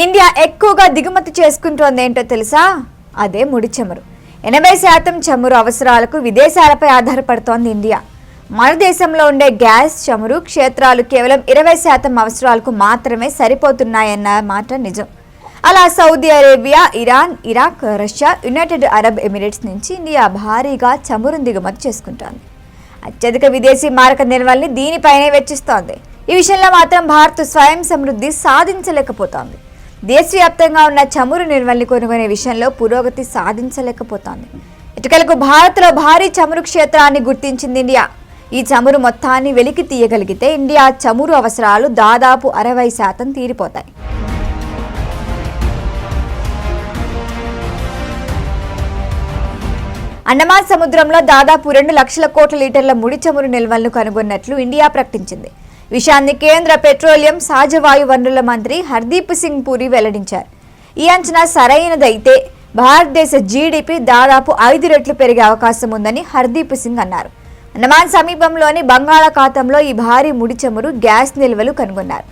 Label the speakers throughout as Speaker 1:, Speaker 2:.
Speaker 1: India ఎక్కువగా దిగుమతి చేసుకుంటోంది ఏంటో తెలుసా? అదే ముడి చమురు. ఎనభై శాతం చమురు అవసరాలకు విదేశాలపై ఆధారపడుతోంది ఇండియా. మన దేశంలో ఉండే గ్యాస్ చమురు క్షేత్రాలు కేవలం ఇరవై శాతం అవసరాలకు మాత్రమే సరిపోతున్నాయన్న మాట నిజం. అలా Saudi Arabia Iran Iraq Russia United Arab Emirates నుంచి ఇండియా భారీగా చమురును దిగుమతి చేసుకుంటోంది. అత్యధిక విదేశీ మారక నిల్వల్ని దీనిపైనే వెచ్చిస్తోంది. ఈ విషయంలో మాత్రం భారత్ స్వయం సమృద్ధి సాధించలేకపోతోంది. దేశవ్యాప్తంగా ఉన్న చమురు నిల్వల్ని కొనుగొనే విషయంలో పురోగతి సాధించలేకపోతోంది. ఇటుకలకు భారత్లో భారీ చమురు క్షేత్రాన్ని గుర్తించింది ఇండియా. ఈ చమురు మొత్తాన్ని వెలికి తీయగలిగితే ఇండియా చమురు అవసరాలు దాదాపు అరవై శాతం తీరిపోతాయి. అండమాన్ సముద్రంలో దాదాపు రెండు లక్షల కోట్ల లీటర్ల ముడి చమురు నిల్వలను కనుగొన్నట్లు ఇండియా ప్రకటించింది. విషయాన్ని కేంద్ర పెట్రోలియం సహజవాయు వనరుల మంత్రి హర్దీప్ సింగ్ పూరి వెల్లడించారు. ఈ అంచనా సరైనదైతే భారతదేశ జీడిపి దాదాపు ఐదు రెట్లు పెరిగే అవకాశం ఉందని హర్దీప్ సింగ్ అన్నారు. అండమాన్ సమీపంలోని బంగాళాఖాతంలో ఈ భారీ ముడి చమురు గ్యాస్ నిల్వలు కనుగొన్నారు.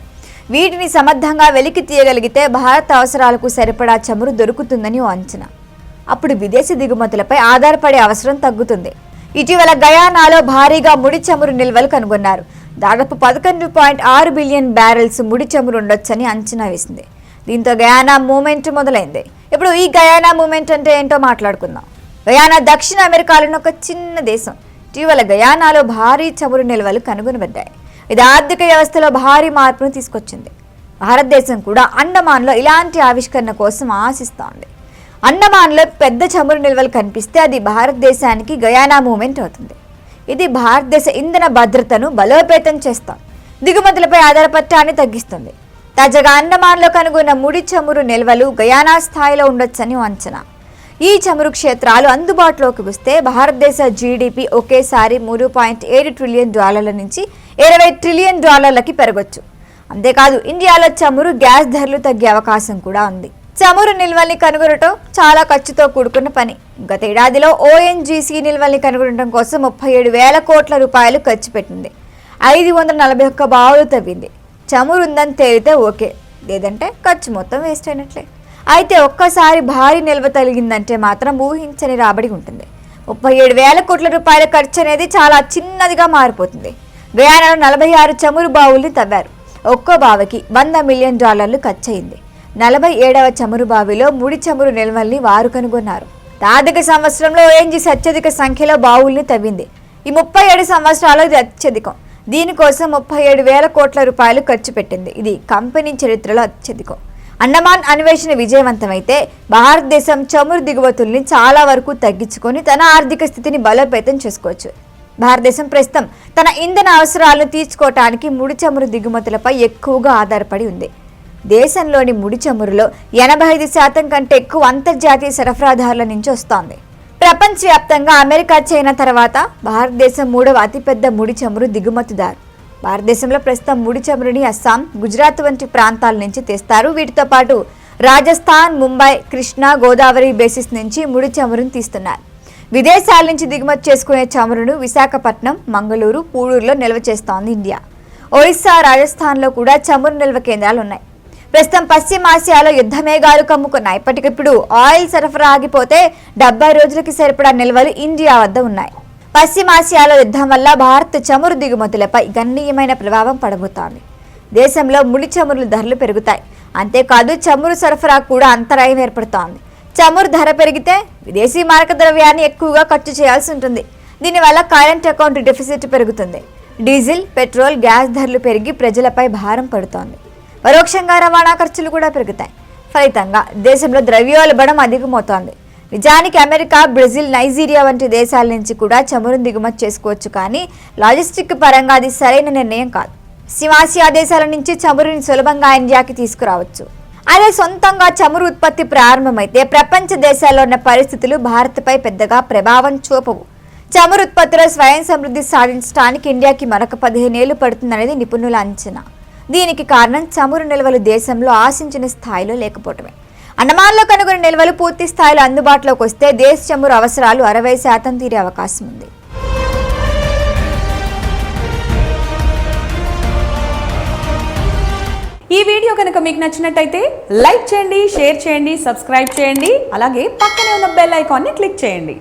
Speaker 1: వీటిని సమర్థంగా వెలికి తీయగలిగితే భారత అవసరాలకు సరిపడా చమురు దొరుకుతుందని ఓ అంచనా. అప్పుడు విదేశీ దిగుమతులపై ఆధారపడే అవసరం తగ్గుతుంది. ఇటీవల గయానాలో భారీగా ముడి చమురు నిల్వలు కనుగొన్నారు. దాదాపు పదకొండు పాయింట్ ఆరు బిలియన్ బ్యారెల్స్ ముడి చమురు ఉండొచ్చని అంచనా వేసింది. దీంతో గయానా మూమెంట్ మొదలైంది. ఇప్పుడు ఈ గయానా మూమెంట్ అంటే ఏంటో మాట్లాడుకుందాం. గయానా దక్షిణ అమెరికాలోని ఒక చిన్న దేశం. ఇటీవల గయానాలో భారీ చమురు నిల్వలు కనుగొనబడ్డాయి. ఇది ఆర్థిక వ్యవస్థలో భారీ మార్పును తీసుకొచ్చింది. భారతదేశం కూడా అండమాన్లో ఇలాంటి ఆవిష్కరణ కోసం ఆశిస్తోంది. అండమాన్లో పెద్ద చమురు నిల్వలు కనిపిస్తే అది భారతదేశానికి గయానా మూమెంట్ అవుతుంది. ఇది భారతదేశ ఇంధన భద్రతను బలోపేతం చేస్తాం. దిగుమతులపై ఆధారపట్టాన్ని తగ్గిస్తుంది. తాజాగా అండమాన్లో కనుగొన్న ముడి చమురు నిల్వలు గయానా స్థాయిలో ఉండొచ్చని అంచనా. ఈ చమురు క్షేత్రాలు అందుబాటులోకి వస్తే భారతదేశ జీడిపి ఒకేసారి మూడు పాయింట్ ఏడు ట్రిలియన్ డాలర్ల నుంచి ఇరవై ట్రిలియన్ డాలర్లకి పెరగొచ్చు. అంతేకాదు ఇండియాలో చమురు గ్యాస్ ధరలు తగ్గే అవకాశం కూడా ఉంది. చమురు నిల్వల్ని కనుగొనటం చాలా ఖర్చుతో కూడుకున్న పని. గత ఏడాదిలో ఓఎన్జీసీ నిల్వల్ని కనుగొనడం కోసం ముప్పై ఏడు వేల కోట్ల రూపాయలు ఖర్చు పెట్టింది. ఐదు వందల నలభై ఒక్క బావులు తవ్వింది. చమురు ఉందని తేలితే ఓకే లేదంటే ఖర్చు మొత్తం వేస్ట్ అయినట్లే. అయితే ఒక్కసారి భారీ నిల్వ తగిలిందంటే మాత్రం ఊహించని రాబడి ఉంటుంది. ముప్పై ఏడు వేల కోట్ల రూపాయల ఖర్చు అనేది చాలా చిన్నదిగా మారిపోతుంది. గయానాలో నలభై ఆరు చమురు బావుల్ని తవ్వారు. ఒక్కో బావికి వంద మిలియన్ డాలర్లు ఖర్చయింది. నలభై ఏడవ చమురు బావిలో ముడి చమురు నిల్వల్ని వారు కనుగొన్నారు. ఆర్థిక సంవత్సరంలో ఓఎన్జీసీ అత్యధిక సంఖ్యలో బావుల్ని తవ్వింది. ఈ ముప్పై ఏడు సంవత్సరాలు ఇది అత్యధికం దీనికోసం ముప్పై ఏడు వేల కోట్ల రూపాయలు ఖర్చు పెట్టింది. ఇది కంపెనీ చరిత్రలో అత్యధికం. అండమాన్ అన్వేషణ విజయవంతమైతే భారతదేశం చమురు దిగుమతుల్ని చాలా వరకు తగ్గించుకొని తన ఆర్థిక స్థితిని బలోపేతం చేసుకోవచ్చు. భారతదేశం ప్రస్తుతం తన ఇంధన అవసరాలను తీర్చుకోవటానికి ముడి చమురు దిగుమతులపై ఎక్కువగా ఆధారపడి ఉంది. దేశంలోని ముడి చమురులో ఎనభై ఐదు శాతం కంటే ఎక్కువ అంతర్జాతీయ సరఫరాదారుల నుంచి వస్తోంది. ప్రపంచవ్యాప్తంగా అమెరికా చైనా తర్వాత భారతదేశం మూడవ అతిపెద్ద ముడి చమురు దిగుమతిదారు. భారతదేశంలో ప్రస్తుతం ముడి చమురుని అస్సాం గుజరాత్ వంటి ప్రాంతాల నుంచి తెస్తారు. వీటితో పాటు రాజస్థాన్ ముంబై కృష్ణా గోదావరి బేసిస్ నుంచి ముడి చమురును తీస్తున్నారు. విదేశాల నుంచి దిగుమతి చేసుకునే చమురును విశాఖపట్నం మంగళూరు పూడూరులో నిల్వ చేస్తోంది ఇండియా. ఒరిస్సా రాజస్థాన్లో కూడా చమురు నిల్వ కేంద్రాలు ఉన్నాయి. ప్రస్తుతం పశ్చిమాసియాలో యుద్ధమేఘాలు కమ్ముకున్నాయి. ఇప్పటికిప్పుడు ఆయిల్ సరఫరా ఆగిపోతే డెబ్బై రోజులకి సరిపడా నిల్వలు ఇండియా వద్ద ఉన్నాయి. పశ్చిమాసియాలో యుద్ధం వల్ల భారత్ చమురు దిగుమతులపై గణనీయమైన ప్రభావం పడబోతోంది. దేశంలో ముడి చమురుల ధరలు పెరుగుతాయి. అంతేకాదు చమురు సరఫరా కూడా అంతరాయం ఏర్పడుతోంది. చమురు ధర పెరిగితే విదేశీ మారక ద్రవ్యాన్ని ఎక్కువగా ఖర్చు చేయాల్సి ఉంటుంది. దీనివల్ల కరెంట్ అకౌంట్ డెఫిసిట్ పెరుగుతుంది. డీజిల్ పెట్రోల్ గ్యాస్ ధరలు పెరిగి ప్రజలపై భారం పడుతోంది. పరోక్షంగా రవాణా ఖర్చులు కూడా పెరుగుతాయి. ఫలితంగా దేశంలో ద్రవ్యోల్బణం అధికమవుతోంది. నిజానికి అమెరికా బ్రెజిల్ నైజీరియా వంటి దేశాల నుంచి కూడా చమురును దిగుమతి చేసుకోవచ్చు కానీ లాజిస్టిక్ పరంగా అది సరైన నిర్ణయం కాదు. సిమాసియా దేశాల నుంచి చమురుని సులభంగా ఇండియాకి తీసుకురావచ్చు. అదే సొంతంగా చమురు ఉత్పత్తి ప్రారంభమైతే ప్రపంచ దేశాల్లో ఉన్న పరిస్థితులు భారత్పై పెద్దగా ప్రభావం చూపవు. చమురు ఉత్పత్తిలో స్వయం సమృద్ధి సాధించడానికి ఇండియాకి మరొక పదిహేను ఏళ్ళు పడుతుందనేది నిపుణుల అంచనా. దీనికి కారణం చమురు నిల్వలు దేశంలో ఆశించిన స్థాయిలో లేకపోవటమే. అండమాన్లో కనుగొన్న నిల్వలు పూర్తి స్థాయిలో అందుబాటులోకి వస్తే దేశ చమురు అవసరాలు అరవై శాతం తీరే అవకాశం ఉంది.
Speaker 2: ఈ వీడియో వీడియో కనుక మీకు నచ్చినట్టయితే లైక్ చేయండి షేర్ చేయండి సబ్స్క్రైబ్ చేయండి అలాగే పక్కనే ఉన్న బెల్ ఐకాన్ని క్లిక్ చేయండి.